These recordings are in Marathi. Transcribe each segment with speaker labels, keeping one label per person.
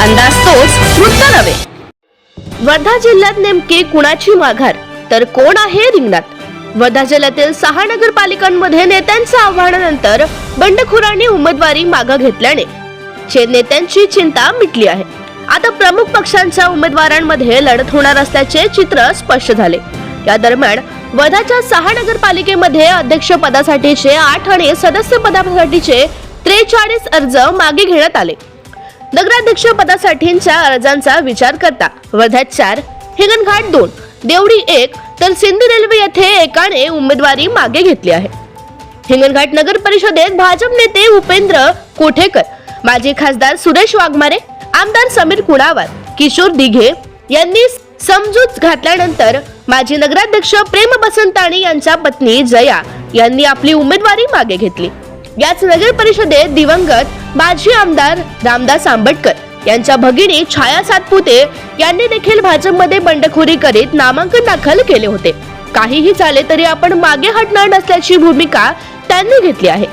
Speaker 1: अंदाज तोच वृत्त नव्हे. वर्धा जिल्ह्यात नेमके कुणाची माघार? तर कोण आहे रिंगणात? वर्धा जिल्ह्यातील सहा नगरपालिकांमध्ये नेत्यांच्या आव्हानानंतर बंडखोरांनी उमेदवारी मागं घेतल्याने चे नेत्यांची चिंता मिटली आहे. आता प्रमुख पक्षांच्या उमेदवारांमध्ये लढत होणार असल्याचे चित्र स्पष्ट झाले. या दरम्यान वर्धाच्या सहा नगरपालिकेमध्ये अध्यक्ष पदासाठीचे आठ आणि सदस्य पदासाठीचे त्रेचाळीस अर्ज मागे घेण्यात आले. नगराध्यक्ष पदासाठीच्या अर्जांचा विचार करता वर्ध्यात चार हिंगणघाट दोन देवडी एक तर सिंधी रेल्वे येथे एकाने उमेदवारी मागे घेतली आहे. हिंगणघाट नगर परिषदेत भाजप नेते उपेंद्र कोठेकर माजी खासदार सुरेश वाघमारे आमदार समीर कुणावार किशोर दिघे यांनी समजूत घातल्यानंतर माजी नगराध्यक्ष प्रेम बसंताणी यांच्या पत्नी जया यांनी आपली उमेदवारी मागे घेतली. याच नगर परिषदेत दिवंगत माजी आमदार रामदास आंबटकर यांच्या भगिनी छाया सातपुते यांनी देखील भाजपमध्ये बंडखोरी करीत नामांकन दाखल केले होते. काहीही झाले तरी आपण मागे हटणार नसल्याची भूमिका त्यांनी घेतली आहे.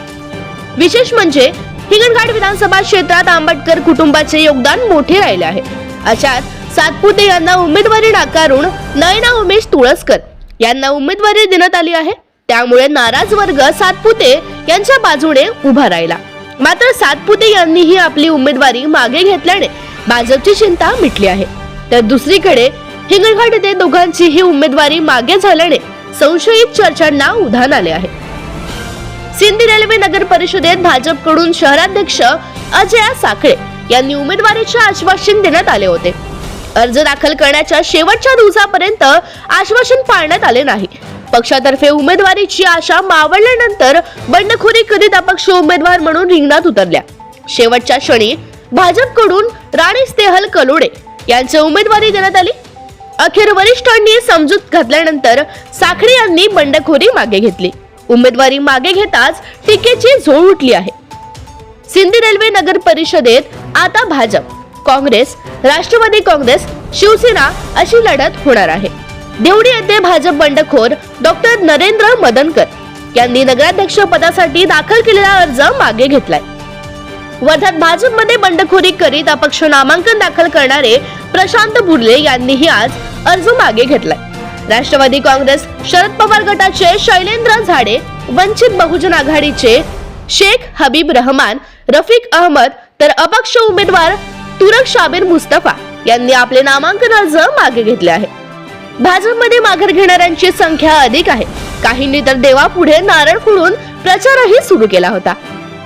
Speaker 1: विशेष म्हणजे हिंगणघाट विधानसभा क्षेत्रात आंबेडकर कुटुंबाचे योगदान मोठे राहिले आहे. अशात सातपुते यांना उमेदवारी नाकारून नयना उमेश तुळसकर यांना उमेदवारी देण्यात आली आहे. त्यामुळे नाराज वर्ग सातपुते यांच्या बाजूने उभा राहिला. मात्र सातपुते यांनीही आपली उमेदवारी मागे घेतल्याने भाजपची चिंता मिटली आहे. तर दुसरीकडे हिंगणघाट येथे दोघांची ही उमेदवारी मागे झाल्याने संशयित चर्चांना उधाण आले आहे. सिंधी रेल्वे नगर परिषदेत भाजपकडून शहराध्यक्ष अजय साखळे यांनी उमेदवारीचे आश्वासन देण्यात आले होते. अर्ज दाखल करण्याच्या शेवटच्या दिवसापर्यंत आश्वासन पाळण्यात आले नाही. पक्षातर्फे उमेदवारीची आशा मावळल्यानंतर बंडखोरी करीत अपक्ष उमेदवार म्हणून रिंगणात उतरल्या. शेवटच्या क्षणी भाजपकडून राणी स्नेहल कलोडे यांची उमेदवारी देण्यात आली. अखेर वरिष्ठांनी समजूत घातल्यानंतर साखरे यांनी बंडखोरी मागे घेतली. उमेदवारी मागे घेताच टीकेची झोळ उठली आहे. सिंधी रेल्वे नगर परिषदेत आता भाजप काँग्रेस राष्ट्रवादी काँग्रेस शिवसेना अशी लढत होणार आहे. देवडी येथे भाजप बंडखोर डॉक्टर नरेंद्र मदनकर यांनी नगराध्यक्ष पदासाठी दाखल केलेला अर्ज मागे घेतलाय. वर्ध्यात भाजपमध्ये बंडखोरी करीत अपक्ष नामांकन दाखल करणारे प्रशांत बुर्ले यांनीही आज अर्ज मागे घेतलाय. राष्ट्रवादी काँग्रेस शरद पवार गटाचे शैलेंद्र झाडे वंचित बहुजन आघाडीचे शेख हबीब रहमान रफिक अहमद तर अपक्ष उमेदवार तुरक शाबीर मुस्तफा यांनी आपले नामांकन अर्ज मागे घेतले आहे. भाजपमध्ये माघार घेणाऱ्यांची संख्या अधिक आहे. काहींनी तर देवापुढे नारळ फोडून प्रचारही सुरू केला होता.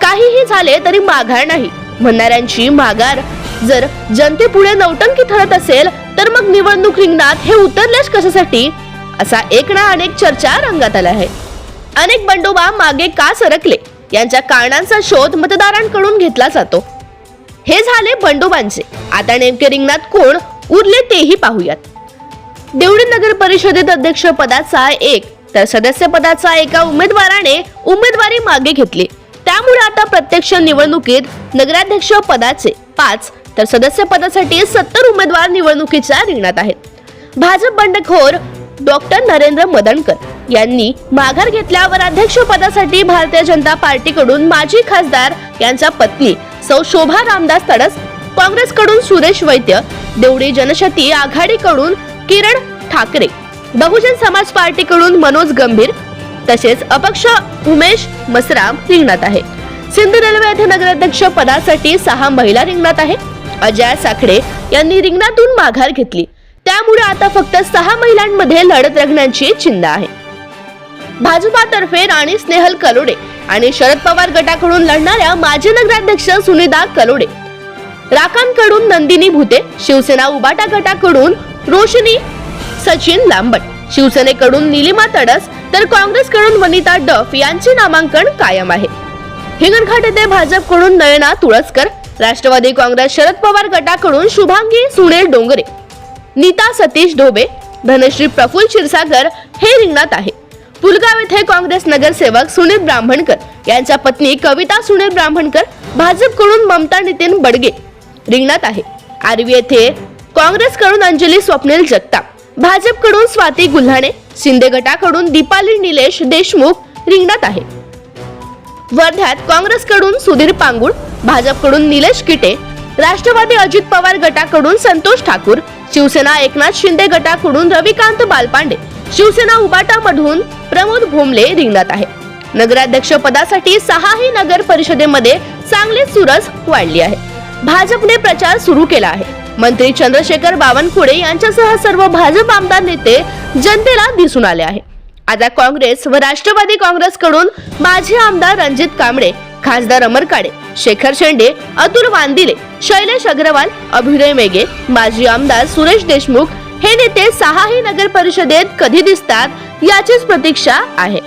Speaker 1: काहीही झाले तरी माघार नाही. म्हणणाऱ्यांची माघार जर जनतेपुढे नौटंकी ठरत असेल तर मग निवडणूक रिंगणात हे उतरलेच कशासाठी? असा एक ना अनेक चर्चा रंगात आल्या आहे अनेक बंडोबा मागे का सरकले? यांच्या कारणांचा शोध मतदारांकडून घेतला जातो. हे झाले बंडोबांचे. आता नेमके रिंगणात कोण? उरले तेही पाहूयात. देवडी नगर परिषदेत अध्यक्ष पदाचा एक तर सदस्य पदाचा एका उमेदवाराने उमेदवारी मागे घेतली. त्यामुळे आता प्रत्यक्ष निवडणुकीत नगराध्यक्ष पदाचे पाच तर सदस्य पदासाठी सत्तर उमेदवार निवडणुकीच्या रिंगणात आहेत. भाजप बंडखोर डॉक्टर नरेंद्र मदनकर यांनी माघार घेतल्यावर अध्यक्ष पदासाठी भारतीय जनता पार्टीकडून माजी खासदार यांच्या पत्नी सौ शोभा रामदास तडस काँग्रेसकडून सुरेश वैद्य देवडी जनशक्ती आघाडीकडून किरण ठाकरे. बहुजन समाज पार्टीकडून मनोज गंभीर तसेच अपक्ष उमेश मसराम रिंगणात आहे. सिंधू रेल्वे येथे नगराध्यक्ष पदासाठी सहा महिला रिंगणात आहे. अजय साखडे यांनी रिंगणातून माघार घेतली. त्यामुळे आता फक्त सहा महिलांमध्ये लढत रंगण्याची चिन्ह आहे. भाजपातर्फे राणी स्नेहल कलोडे आणि शरद पवार गटाकडून लढणाऱ्या माजी नगराध्यक्ष सुनिदा कलोडे. राकांकडून नंदिनी भुते शिवसेना उबाटा गटाकडून रोशनी सचिन लांबट. शिवसेनेकडून निलिमा तडस तर काँग्रेसकडून वनिता डफ यांचे नामांकन कायम आहे. हिंगणघाट येथे भाजपकडून नयना तुळसकर राष्ट्रवादी काँग्रेस शरद पवार गटाकडून शुभांगी सुनील डोंगरे नीता सतीश ढोबे धनश्री प्रफुल्ल क्षीरसागर हे रिंगणात आहे. पुलगाव येथे काँग्रेस नगरसेवक सुनील ब्राह्मणकर यांच्या पत्नी कविता सुनील ब्राह्मणकर भाजपकडून ममता नितीन बडगे रिंगणात आहे. आर्वी येथे काँग्रेसकडून अंजली स्वप्नील जगताप. भाजपकडून स्वाती गुल्हाणे शिंदे गटाकडून दीपाली निलेश देशमुख रिंगणात आहे वर्ध्यात काँग्रेसकडून सुधीर पांगुळ भाजपकडून निलेश किटे राष्ट्रवादी अजित पवार गटाकडून संतोष ठाकूर शिवसेना एकनाथ शिंदे गटाकडून रविकांत बालपांडे शिवसेना उबाटामधून प्रमोद भोमले रिंगणात आहे नगराध्यक्ष पदासाठी सहाही नगर परिषदेमध्ये चांगली सुरस वाढली आहे. भाजपने प्रचार सुरू केला आहे. मंत्री चंद्रशेखर बावनकुळे यांच्यासह सर्व भाजप आमदार नेते जनतेला दिसून आले आहे आता काँग्रेस व राष्ट्रवादी काँग्रेसकडून माजी आमदार रणजित कांबळे खासदार अमर काळे शेखर शेंडे अतुल वांदिले शैलेश अग्रवाल अभिनय मेघे माजी आमदार सुरेश देशमुख हे नेते सहाही नगर परिषदेत कधी दिसतात याचीच प्रतीक्षा आहे.